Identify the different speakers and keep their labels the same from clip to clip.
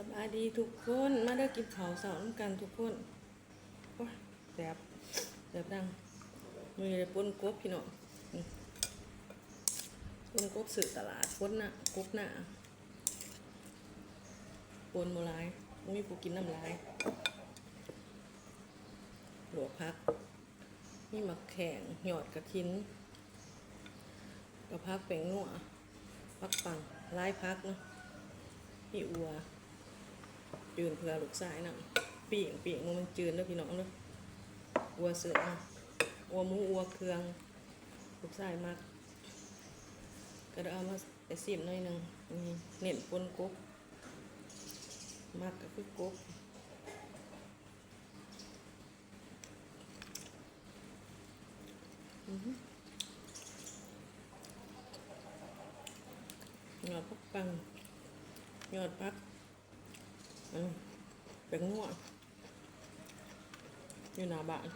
Speaker 1: สบายดีทุกคน มาได้อกินข้าวเสาร์น้ำกันทุกคนโอ้ยแสบแสบดังมือเลยปนกบพี่น้องปนกบสื่อตลาดปนหน้ากบหน้าปนโมลายมีผู้กินน้ำลายหลวกพัก มีหมักแข่งหยอดกระทินกับพักแป้งนัวพักปังลายพักเนาะพี่อัว จืนเพื่อลูกสายน่ะปีกปีกมันจืนเด้อพี่น้องเด้ออัวเสืออัวหมูอัวเครื่อง ลูกสายมากก็ได้เอามาไปซิมหน่อยหนึงนี่เน้นปนกบมากก็คือกบอือหือยอดพักปังยอดพักอืม เป็นงัวอยู่หน้าบ้าน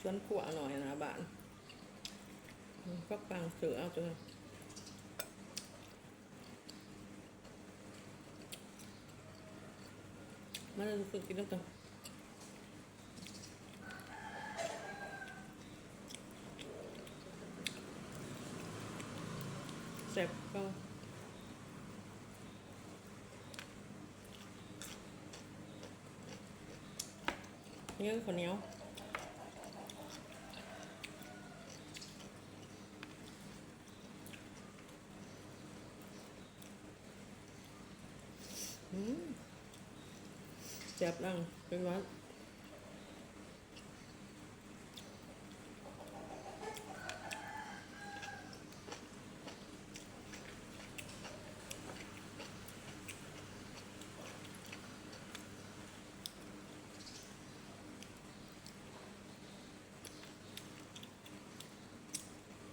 Speaker 1: สวนขัวหน่อยหนะบ้านอืมก็ปังเสือเอาจังมาเลยลูกกินน้ำตาล แซ่บก็เนื้อข้าวเหนียวอืมแซ่บดังเป็นวัด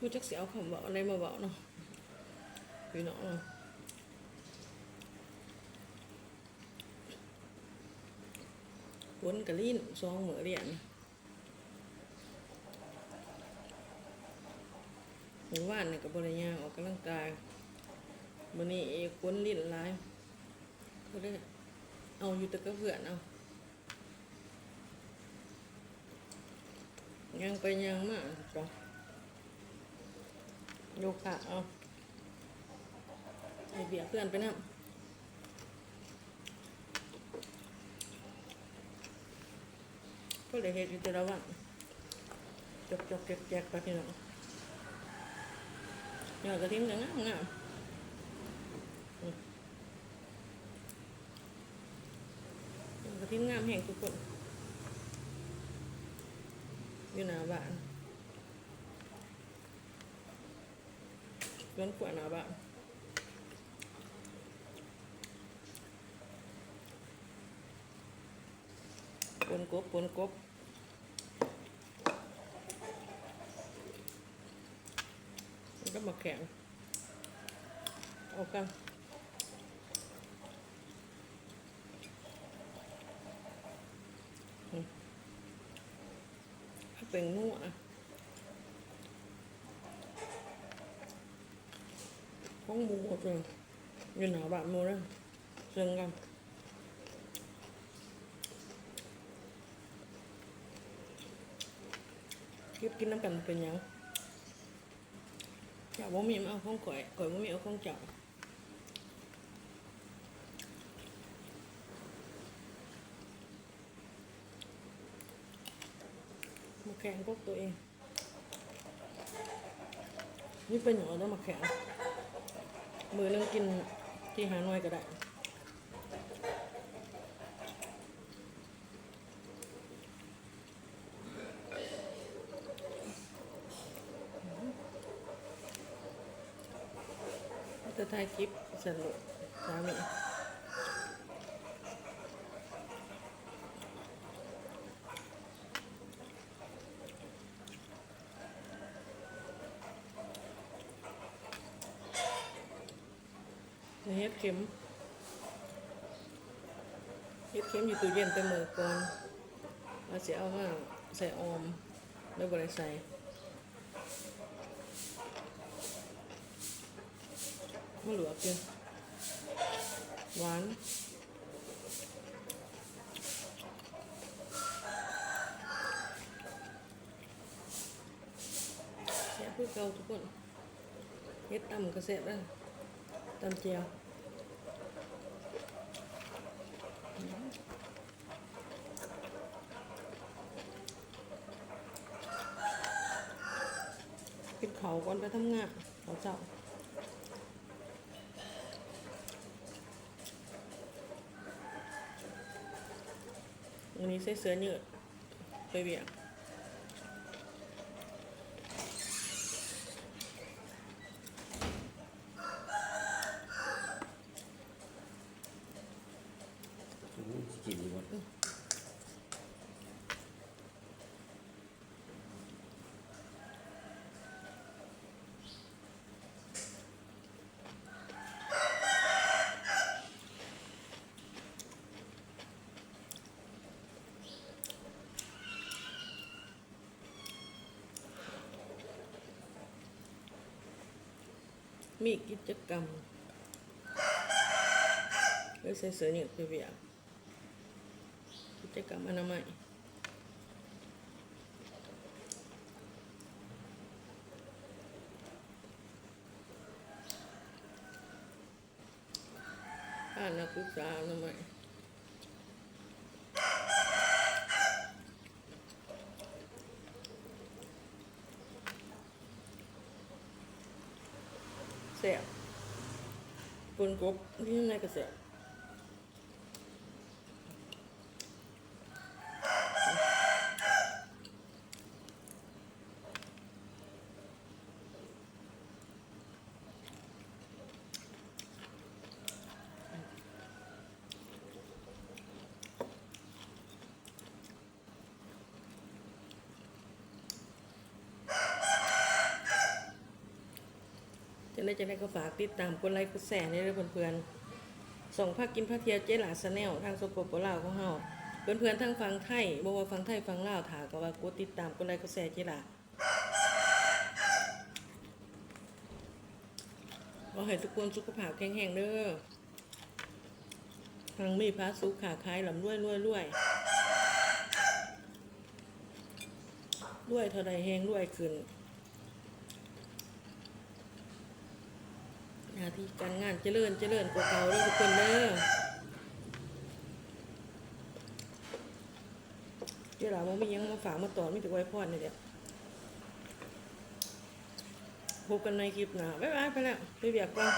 Speaker 1: ผู้จักเสียเอาคำบอกอะไรมาบอกเนาะพี่น้องเนาะวนกะลิ้นซองเหมือเรียนหมู่บ้านเนี่ยกับบริยางออกกำลังกายวันนี้เอกวนลิ้นหลายก็ได้เอาอยู่แต่ก็เพื่อนเอายังไปยังมากจ้ะ โยคะเอาไอเบียเพื่อนไปนั่งก็เลยเฮ็ดอยู่แต่ละวันจกจกแจกแจกไปพี่น้องยอดกระทิ้งกันงามงามอืมยอดกระทิ้งงามแห่งทุกคนอยู่หน้าบ้าน สวนขวาหน้าบ้านปนกบปนกบมันก็มาแข็งเอากันอืมถ้าเป็นงัว ของ หมูหมดเลยอยู่หนาบ้านหมูเลยเชิงกันเก็บกินน้ำกันเป็นหยังอยากบ่ มือเรื่อนึงกินที่หาหน่วยก็ได้จะถ่ายคลิปสนุกสามี นี่เฮ็ดเข็ม เฮ็ดเข็มอยู่ตู้เย็นแต่มือก่อนเราจะเอามาใส่ออมแล้วบริใส่มะเหลือกินหวานแซ่บเพื่อเกาทุกคนเฮ็ดต่ำก็แซ่บแล้ว ตำเจียวกินเขาก่อนไปทำงานเขาเจ้าวันนี้ใส่เสื้อยืดไปเบียง
Speaker 2: อู้สิกินดีกว่า
Speaker 1: มีกิจกรรมเลยใส่เสื้อยืดไปเบียงกิ จกรรมอนามัยอ่านนักศึกษาอนามัยแซ่บปนกบที่ในกระแสบ ได้จะได้ก็ฝากติดตามกดไลค์กดแชร์ในเรื่องเพื่อนๆส่งภาคกินภาคเทียเจหลาสแนลทางสปปลาวของเฮาเพื่อนๆทั้งฟังไทยบ่ว่าฟังไทยฟังลาวถาก็ว่ากดติดตามกดไลค์กดแชร์เจหลาขอให้ทุกคนสุขภาพแข็งแรงเด้อทางมีพระสุขขาขายลำรวยรวยรวยรวยเท่าใดแหงรวยขึ้น หน้าที่การงานเจริญเจริญกว่าเก่าเด้อทุกคนเด้อเดี๋ยวเราบ่มียังมาฝากมาตอนมีแต่ไว้พอดเนี่เดียวพบกันในคลิปหน้าบ๊ายบายไปแล้วไปเบียกก่อน